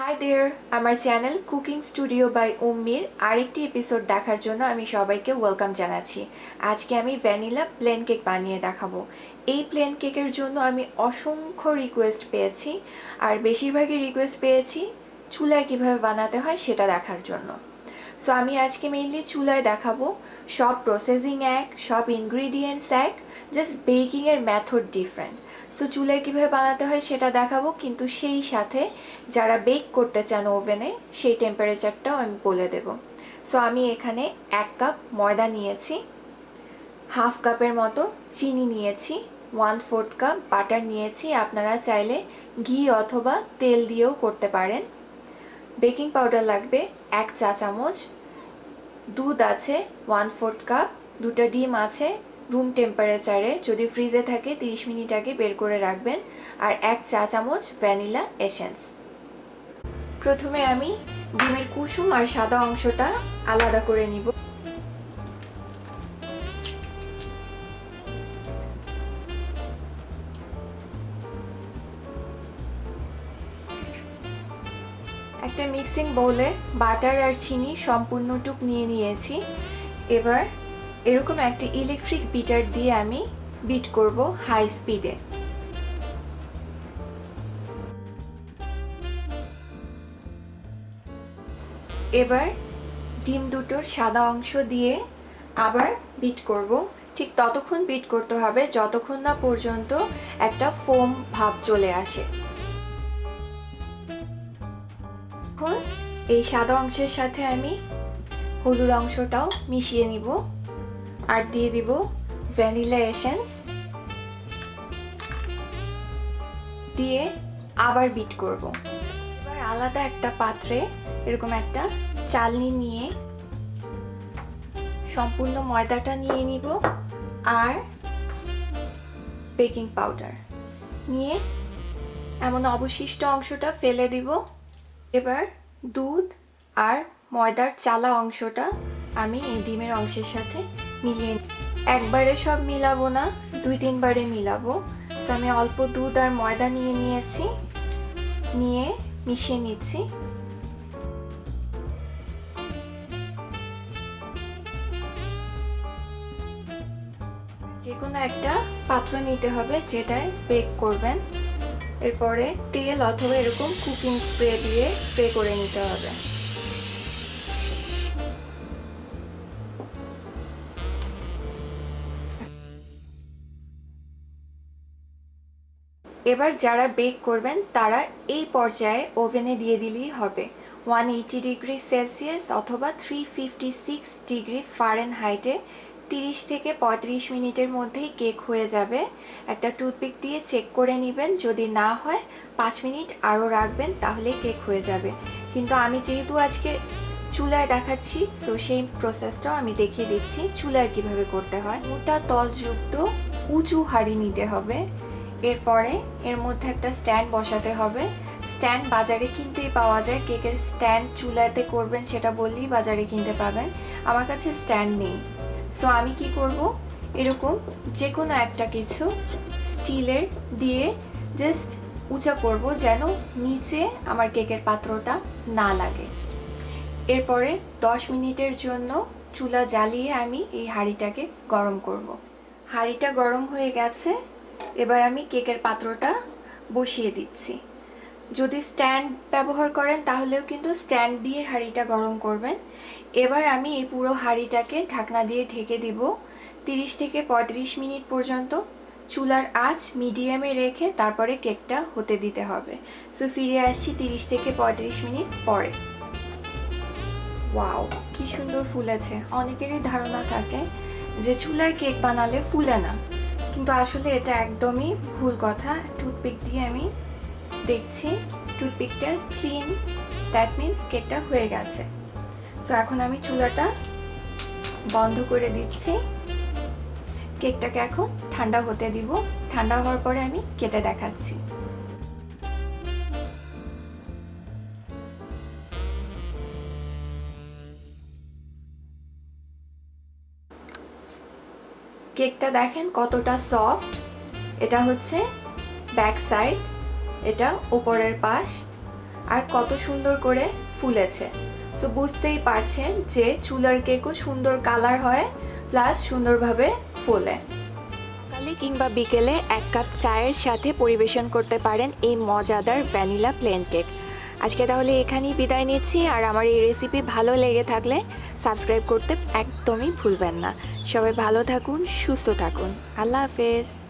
High there আমার channel cooking studio by উম্মির আরেকটি এপিসোড দেখার জন্য আমি সবাইকে ওয়েলকাম জানাচ্ছি। আজকে আমি ভ্যানিলা প্লেন কেক বানিয়ে দেখাবো। এই প্লেন কেকের জন্য আমি অসংখ্য রিকোয়েস্ট পেয়েছি। আর বেশিরভাগই রিকোয়েস্ট পেয়েছি চুলায় কীভাবে বানাতে হয় সেটা দেখার জন্য। সো আমি আজকে মেইনলি চুলায় দেখাবো। সব প্রসেসিং এক, সব ইনগ্রিডিয়েন্টস এক জাস্ট বেকিংয়ের মেথড ডিফারেন্ট সো চুলায় কীভাবে বানাতে হয় সেটা দেখাবো, কিন্তু সেই সাথে যারা বেক করতে চান ওভেনে সেই টেম্পারেচারটাও আমি বলে দেব। সো আমি এখানে এক কাপ ময়দা নিয়েছি হাফ কাপের মতো চিনি নিয়েছি ওয়ান ফোর্থ কাপ বাটার নিয়েছি, আপনারা চাইলে ঘি অথবা তেল দিয়েও করতে পারেন। বেকিং পাউডার লাগবে এক চা চামচ দুধ আছে ওয়ান ফোর্থ কাপ দুটো ডিম আছে রুম টেম্পারেচারে যদি ফ্রিজে থাকে, তিরিশ মিনিট আগে বের করে রাখবেন। আর এক চা চামচ ভ্যানিলা এসেন্স প্রথমে আমি ডিমের কুসুম আর সাদা অংশটা আলাদা করে নিব। একটা মিক্সিং বোলে বাটার আর চিনি সম্পূর্ণটুক নিয়ে নিয়েছি। এবার এরকম একটা ইলেকট্রিক বিটার দিয়ে আমি বিট করব হাই স্পিডে এবার ডিম দুটোর সাদা অংশ দিয়ে আবার বিট করব। ঠিক ততক্ষণ বিট করতে হবে যতক্ষণ না পর্যন্ত একটা ফোম ভাব চলে আসে। এই সাদা অংশের সাথে আমি হলুদ অংশটাও মিশিয়ে নিব। আর দিয়ে দিব ভ্যানিলা এসেন্স। দিয়ে আবার বিট করব। এবার আলাদা একটা পাত্রে এরকম একটা চালনি নিয়ে সম্পূর্ণ ময়দাটা নিয়ে নিব আর বেকিং পাউডার নিয়ে এমন অবশিষ্ট অংশটা ফেলে দিব। এবার দুধ আর ময়দার চালা অংশটা আমি এই ডিমের অংশের সাথে মিলিয়ে একবারে সব মিলাবো না, দুই তিনবারে মিলাবো। তো আমি অল্প দুধ আর ময়দা নিয়ে নিয়েছি, নিয়ে মিশিয়ে নিচ্ছি। যে কোনো একটা পাত্র নিতে হবে যেটায় বেক করবেন। এরপরে তেল অথবা এরকম কুকিং স্প্রে দিয়ে স্প্রে করে নিতে হবে। এবার যারা বেক করবেন, তারা এই পর্যায়ে ওভেনে দিয়ে দিলেই হবে। ওয়ান এইটি ডিগ্রি সেলসিয়াস অথবা থ্রি ফিফটি সিক্স ডিগ্রি ফারেন হাইটে তিরিশ থেকে পঁয়ত্রিশ মিনিটের মধ্যেই কেক হয়ে যাবে। একটা টুথপিক দিয়ে চেক করে নেবেন। যদি না হয়, পাঁচ মিনিট আরও রাখবেন, তাহলে কেক হয়ে যাবে। কিন্তু আমি যেহেতু আজকে চুলায় দেখাচ্ছি সো সেই প্রসেসটাও আমি দেখিয়ে দিচ্ছি, চুলায় কীভাবে করতে হয়। মোটা তলযুক্ত উঁচু হাঁড়ি নিতে হবে। এরপরে এর মধ্যে একটা স্ট্যান্ড বসাতে হবে। স্ট্যান্ড বাজারে কিনতেই পাওয়া যায়। কেকের স্ট্যান্ড চুলাতে করবেন সেটা বললেই বাজারে কিনতে পাবেন। আমার কাছে স্ট্যান্ড নেই। সো আমি কি করব? এরকম যে কোনো একটা কিছু স্টিলের দিয়ে জাস্ট উঁচা করব যেন নিচে আমার কেকের পাত্রটা না লাগে। এরপরে দশ মিনিটের জন্য চুলা জ্বালিয়ে আমি এই হাঁড়িটাকে গরম করব। হাঁড়িটা গরম হয়ে গেছে। এবার আমি কেকের পাত্রটা বসিয়ে দিচ্ছি। যদি স্ট্যান্ড ব্যবহার করেন, তাহলেও কিন্তু স্ট্যান্ড দিয়ে হাঁড়িটা গরম করবেন। এবার আমি এই পুরো হাঁড়িটাকে ঢাকনা দিয়ে ঢেকে দিব তিরিশ থেকে পঁয়ত্রিশ মিনিট পর্যন্ত। চুলার আঁচ মিডিয়ামে রেখে তারপরে কেকটা হতে দিতে হবে। সো ফিরে আসছি তিরিশ থেকে পঁয়ত্রিশ মিনিট পরে। ওয়াও, কি সুন্দর ফুলেছে। অনেকেরই ধারণা থাকে যে চুলায় কেক বানালে ফুলে না। কিন্তু আসলে এটা একদমই ভুল কথা। টুথপিক দিয়ে আমি দেখছি, টুথপিকটা ক্লিন দ্যাট মিন্স কেকটা হয়ে গেছে। সো এখন আমি চুলাটা বন্ধ করে দিচ্ছি। কেকটাকে এখন ঠান্ডা হতে দিব। ঠান্ডা হওয়ার পরে আমি কেটে দেখাচ্ছি। কেকটা দেখেন কতটা সফট। এটা হচ্ছে ব্যাক সাইড এটা ওপরের পাশ, আর কত সুন্দর করে ফুলেছে। সো বুঝতেই পারছেন যে চুলার কেকও সুন্দর কালার হয় প্লাস সুন্দরভাবে ফোলে। সকালে কিংবা বিকেলে এক কাপ চায়ের সাথে পরিবেশন করতে পারেন এই মজাদার ভ্যানিলা প্লেন কেক আজকে তাহলে এখানেই বিদায় নিচ্ছি, আর আমার এই রেসিপি ভালো লেগে থাকলে সাবস্ক্রাইব করতে একদমই ভুলবেন না। সবাই ভালো থাকুন, সুস্থ থাকুন। আল্লাহ হাফেজ।